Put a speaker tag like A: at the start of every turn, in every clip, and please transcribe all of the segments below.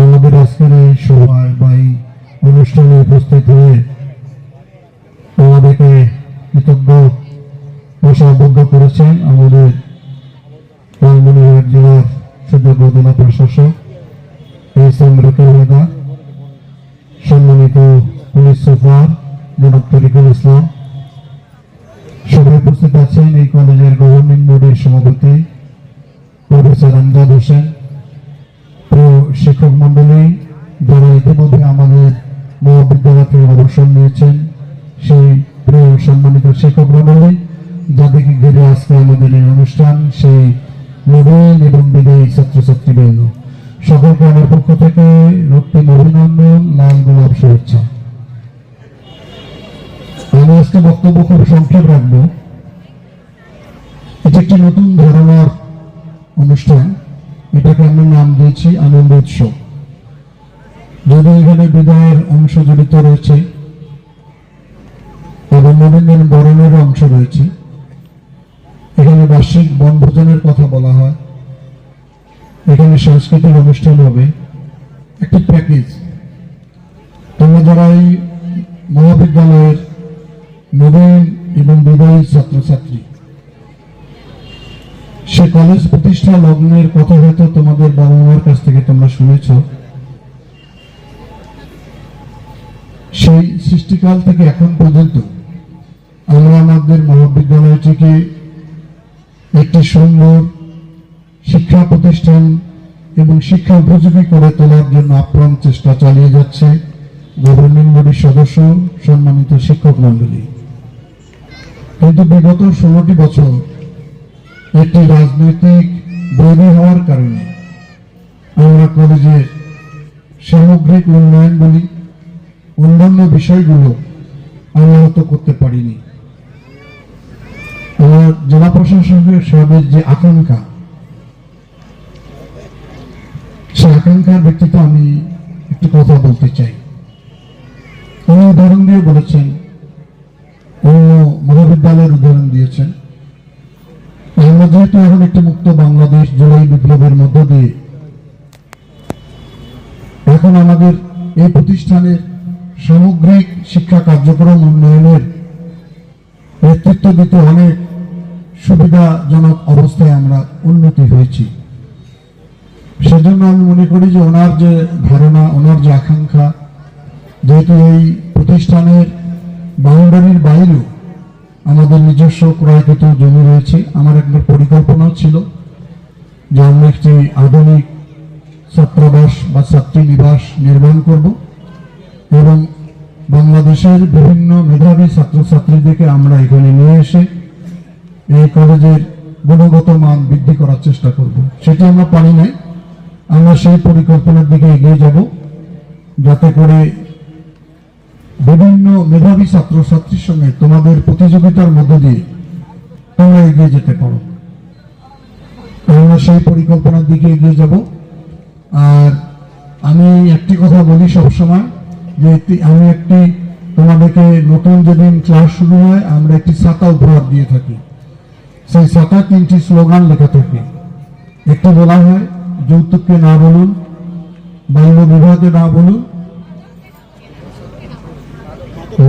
A: আমাদের আজকের এই সভায় বা এই অনুষ্ঠানে উপস্থিত হয়ে আমাদেরকে কৃতজ্ঞ অবজ্ঞ করেছেন আমাদের জেলার সুযোগ্য জেলা প্রশাসক এস এম রকিল সম্মানিত পুলিশ সুপার জনাব তরিকুল ইসলাম। সবাই উপস্থিত আছেন এই কলেজের গভর্নিং বডির সভাপতি প্রফেসর আমজাদ হোসেন। শিক্ষক মন্ডলী যারা ইতিমধ্যে আমাদের মহাবিদ্যালয় থেকে অবসর নিয়েছেন, সেই প্রিয় সম্মানিত শিক্ষক মন্ডলী, যাদেরকে ঘিরে আজকে আমাদের এই অনুষ্ঠান, সেই নবীন এবং বিদায়ী ছাত্রছাত্রীবৃন্দ, সকলকে আমার পক্ষ থেকে রক্তিম অভিনন্দন, লাল গোলাপ শুভেচ্ছা। আমি আজকে বক্তব্য খুব সংক্ষেপ রাখব। এটি একটি নতুন ধারণার অনুষ্ঠান। এটাকে আমরা নাম দিয়েছি আনন্দ উৎসব। যদি এখানে বিদায়ের অংশ জড়িত রয়েছে এবং নবীন বরণের অংশ রয়েছে। এখানে বার্ষিক বনভোজনের কথা বলা হয়। এখানে সাংস্কৃতিক অনুষ্ঠান হবে। একটি প্যাকেজ। তোমরা যারা এই মহাবিদ্যালয়ের নবীন এবং বিদায়ী ছাত্রছাত্রী সে কলেজ প্রতিষ্ঠা লগ্নের কথা হয়তো তোমাদের বাবা মার কাছ থেকে তোমরা শুনেছ। সেই সৃষ্টিকাল থেকে এখন পর্যন্ত আমরা আমাদের মহাবিদ্যালয়টিকে একটি সুন্দর শিক্ষা প্রতিষ্ঠান এবং শিক্ষা উপযোগী করে তোলার জন্য আপ্রাণ চেষ্টা চালিয়ে যাচ্ছে গভর্নিং বডির সদস্য, সম্মানিত শিক্ষক মন্ডলী কিন্তু বিগত ষোলোটি বছর একটি রাজনৈতিক বৈরী হওয়ার কারণে আমরা কলেজের সামগ্রিক উন্নয়ন বলি, অন্যান্য বিষয়গুলো আমরা হয়তো করতে পারিনি। আমার জেলা প্রশাসনের সাহেবের যে আকাঙ্ক্ষা, সে আকাঙ্ক্ষার ভিত্তিতে আমি একটি কথা বলতে চাই। উনি উদাহরণ দিয়ে বলেছেন, অন্য মহাবিদ্যালয়ের উদাহরণ দিয়েছেন। আমরা যেহেতু এখন একটি মুক্ত বাংলাদেশ জুলাই বিপ্লবের মধ্য দিয়ে। এখন আমাদের এই প্রতিষ্ঠানের সামগ্রিক শিক্ষা কার্যক্রম উন্নয়নের নেতৃত্ব দিতে অনেক সুবিধাজনক অবস্থায় আমরা উন্নতি হয়েছি। সেজন্য আমি মনে করি যে ওনার যে ধারণা, ওনার যে আকাঙ্ক্ষা, যেহেতু এই প্রতিষ্ঠানের বাউন্ডারির বাইরেও আমাদের নিজস্ব ক্রয়কৃত জমি রয়েছে। আমার একবার পরিকল্পনা ছিল যে আমরা একটি আধুনিক ছাত্রাবাস বা ছাত্রী নিবাস নির্মাণ করব এবং বাংলাদেশের বিভিন্ন মেধাবী ছাত্রছাত্রীদেরকে আমরা এখানে নিয়ে এসে এই কলেজের গুণগত মান বৃদ্ধি করার চেষ্টা করব। সেটি আমরা পারি নাই। আমরা সেই পরিকল্পনার দিকে এগিয়ে যাব যাতে করে বিভিন্ন মেধাবী ছাত্রছাত্রীর সঙ্গে তোমাদের প্রতিযোগিতার মধ্য দিয়ে তোমরা এগিয়ে যেতে পারো। আমরা সেই পরিকল্পনার দিকে এগিয়ে যাব। আর আমি একটি কথা বলি সবসময়, যে আমি একটি তোমাদেরকে নতুন যেদিন ক্লাস শুরু হয়, আমরা একটি ছাতা উপহার দিয়ে থাকি। সেই ছাতা তিনটি স্লোগান লেখা থাকে। একটি বলা হয়, যৌতুককে না বলুন, বাল্য বিবাহকে না বলুন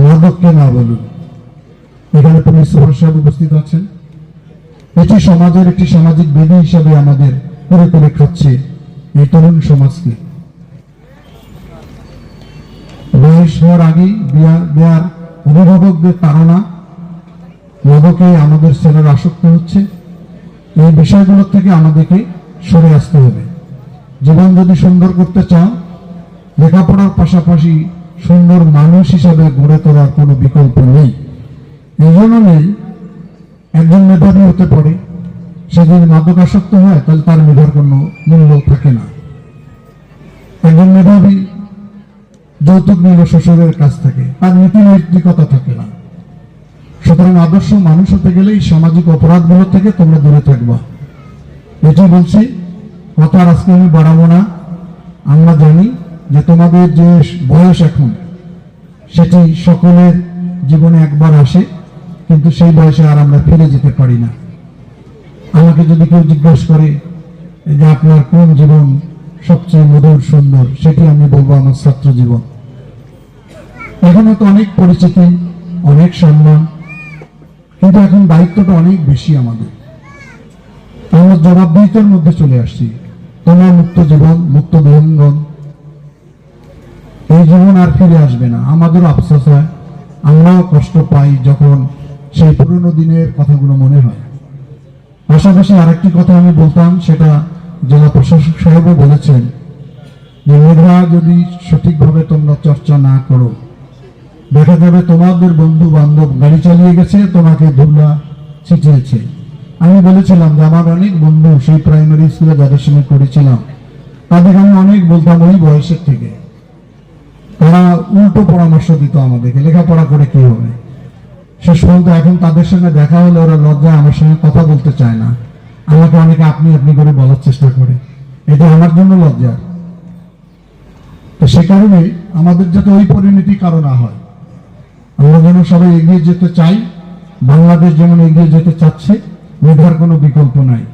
A: মাদককে না বলুন। এখানে পুলিশ সুপার সাহেব উপস্থিত আছেন। এটি সমাজের একটি সামাজিক বিধি হিসাবে আমাদের করে করে খাচ্ছে এই তরুণ সমাজকে। বয়স হওয়ার আগেই বিয়ার বিয়ার অভিভাবকদের তাড়না, মাদকে আমাদের ছেলের আসক্ত হচ্ছে। এই বিষয়গুলোর থেকে আমাদেরকে সরে আসতে হবে। জীবন যদি সুন্দর করতে চাও, লেখাপড়ার পাশাপাশি সুন্দর মানুষ হিসাবে গড়ে তোলার কোনো বিকল্প নেই। এই জন্য একজন মেধাবী হতে পারে, সে যদি মাদকাসক্ত হয়, তাহলে তার মেধার কোনো মূল্য থাকে না। একজন মেধাবী যৌতুক নিল শ্বশুরের কাছ থেকে, তার নীতি নৈতিকতা থাকে না। সুতরাং আদর্শ মানুষ হতে গেলে এই সামাজিক অপরাধগুলো থেকে তোমরা দূরে থাকবা। এটি বলছি, কথা আজকে আমি বাড়াবো না। আমরা জানি যে তোমাদের যে বয়স এখন, সেটি সকলের জীবনে একবার আসে, কিন্তু সেই বয়সে আর আমরা ফিরে যেতে পারি না। আমাকে যদি কেউ জিজ্ঞেস করে যে আপনার কোন জীবন সবচেয়ে মধুর, সুন্দর, সেটি আমি বলব আমার ছাত্র জীবন। এখনও তো অনেক পরিচিতি, অনেক সম্মান, কিন্তু এখন দায়িত্বটা অনেক বেশি আমাদের। আমরা জবাবদিহিতার মধ্যে চলে আসছি। তোমার মুক্ত জীবন, মুক্ত বিহঙ্গন এই জীবন আর ফিরে আসবে না। আমাদেরও আফসোস হয়, আমরাও কষ্ট পাই যখন সেই পুরনো দিনের কথাগুলো মনে হয়। পাশাপাশি আরেকটি কথা আমি বলতাম, সেটা জেলা প্রশাসক সাহেবও বলেছেন যে, মেধা যদি সঠিকভাবে তোমরা চর্চা না করো, দেখা যাবে তোমাদের বন্ধু বান্ধব গাড়ি চালিয়ে গেছে, তোমাকে ধুলা ছিটিয়েছে। আমি বলেছিলাম যে, আমার অনেক বন্ধু সেই প্রাইমারি স্কুলে যাদের সঙ্গে করেছিলাম। তাদের আমি অনেক বলতাম ওই বয়সের থেকে। তারা উল্টো পরামর্শ দিত আমাদেরকে, লেখাপড়া করে কি হবে? শেষ পর্যন্ত এখন তাদের সঙ্গে দেখা হলে ওরা লজ্জায় আমার সঙ্গে কথা বলতে চায় না। আমাকে অনেকে আপনি আপনি করে বলার চেষ্টা করে। এটা আমার জন্য লজ্জা। তো সে কারণে আমাদের যাতে ওই পরিণতি কারও না হয়। আমরা যেন সবাই এগিয়ে যেতে চাই, বাংলাদেশ যেমন এগিয়ে যেতে চাচ্ছে মেধার কোনো বিকল্প নাই।